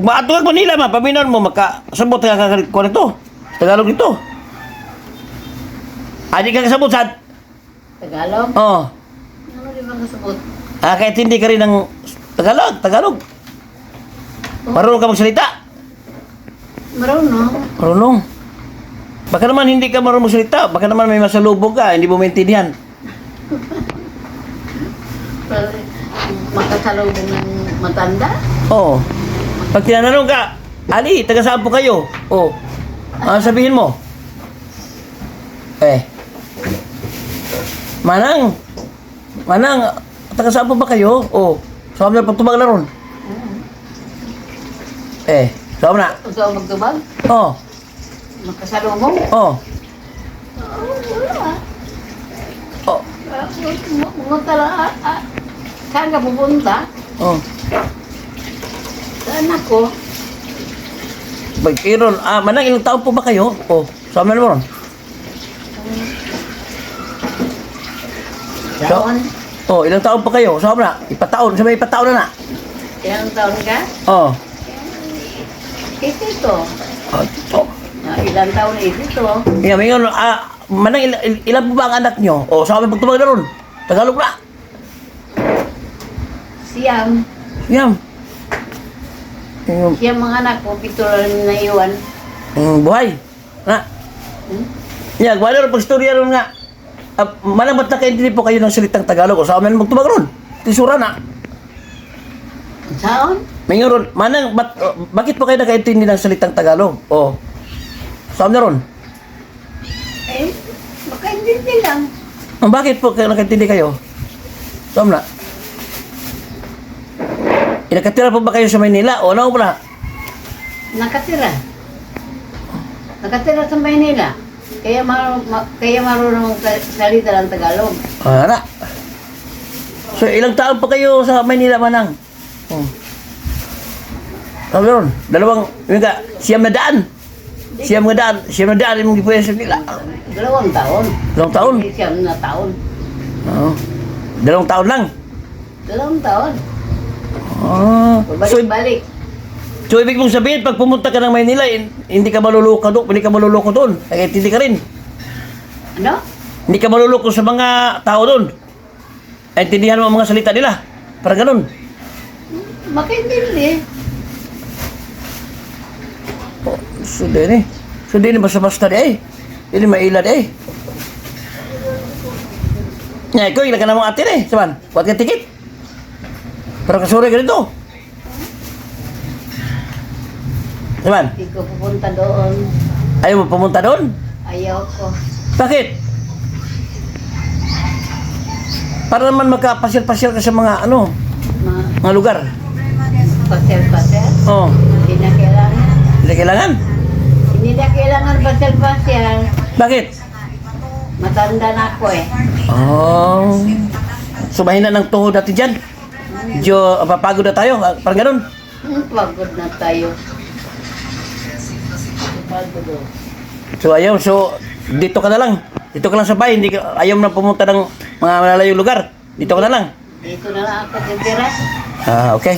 Pag maato ka Manila, ma, paminon mo, makasabot ka ka ko nito. Tagalog nito. Adi ka kasabot sa... Tagalog? Oh. Ano di ba kasabot? Ah, kahit hindi ka rin ng Tagalog, Tagalog. Marunong ka magsalita. Marunong. Marunong. Baka naman hindi ka marunong magsalita. Baka naman may masalubog ka, hindi mo maintindihan. Makasalubong ng matanda? Oo. Pag tinanong ka, Ali, taga saan po kayo? Oo. Ano sabihin mo? Eh. Manang. Manang, taga saan po ba kayo? Oo. Saan na pagtubag na ron? Eh, saan na? Ikaw magtubag? Oo. Makasalubong? Oo. Oo, wala. Oo. Pumunta lang. ah, ah. Saan ka pupunta? Oo. Saan ako? Bagkiron, ah, manang ilang taon po ba kayo? Oo. Saan na ron? Taon? Oo, ilang taon pa kayo? Na? Ipataon, sa may ipataon na na. Ilang taon ka? Oo. Ito ito. Oh. Oh. Ah, ilang taon ito? Yeah, may ano, ah, manang il, il, ilan po ba ang anak nyo? O, sa kami pagtumag na ron? Tagalog na. Siyam. Yan. Yung, Siyam mga anak ko, pito na iwan. yung buhay. Na. Hmm? Yeah, wala rin pagstorya ron nga. Ah, manang ba't nakaintindi po kayo ng salitang Tagalog? O, sa kami magtumag ron? Tisura na. Saan? May nga ron, manang, bat, oh, bakit po kayo nakaintindi ng salitang Tagalog? O, sa kami ron? Eh, makaintindi lang. Ah, bakit po kayo nakaintindi kayo? Sa na. Inakatira po ba kayo sa Maynila? O, ano po na? Nakatira. Nakatira sa Maynila. Kaya marunong, ma, kaya marunong salita ng Tagalog. Ah, na. So, ilang taon pa kayo sa Maynila, Manang? Hmm. Sabi ron, dalawang, yun ka, siyam na daan. Siyam na daan, siyam na daan yung gipuya sa nila. Dalawang taon. Dalawang taon? Siyam na taon. Oo. Dalawang taon lang. Dalawang taon. Ah. So, Pabalik-balik. so, ibig mong sabihin, pag pumunta ka ng Maynila, hin- hindi ka maluloko doon, hindi ka maluloko doon. Kaya hindi ka rin. Ano? Hindi ka maluloko sa mga tao doon. Ay, intindihan mo ang mga salita nila. Parang ganun. Makaintindi. Oh, so din eh. So din basta-basta di eh. Hindi mailad eh. Nga, ikaw, ilan ka namang atin eh. Saban, buat ka tikit. Pero kasuri ka dito. Saban, Hindi ko pupunta doon. ayaw mo pumunta doon? Ayaw ko. Bakit? Para naman magkapasyal-pasyal ka sa mga ano, Mga mga lugar. pasel-pasel. Oh, Hindi na kailangan. hindi kailangan. Hindi na kailangan pasel-pasel. Bakit? Matanda na ako eh. Oh. So mahina ng tuhod natin dyan. Medyo papagod na tayo. Parang ganun. Hmm, Pagod na tayo. Pagod oh. So ayaw, so dito ka na lang. Dito ka lang sa bahay. Hindi ka, ayaw na pumunta ng mga malalayong lugar. Dito ka na lang. Dito na lang ako titira. Ah, okay.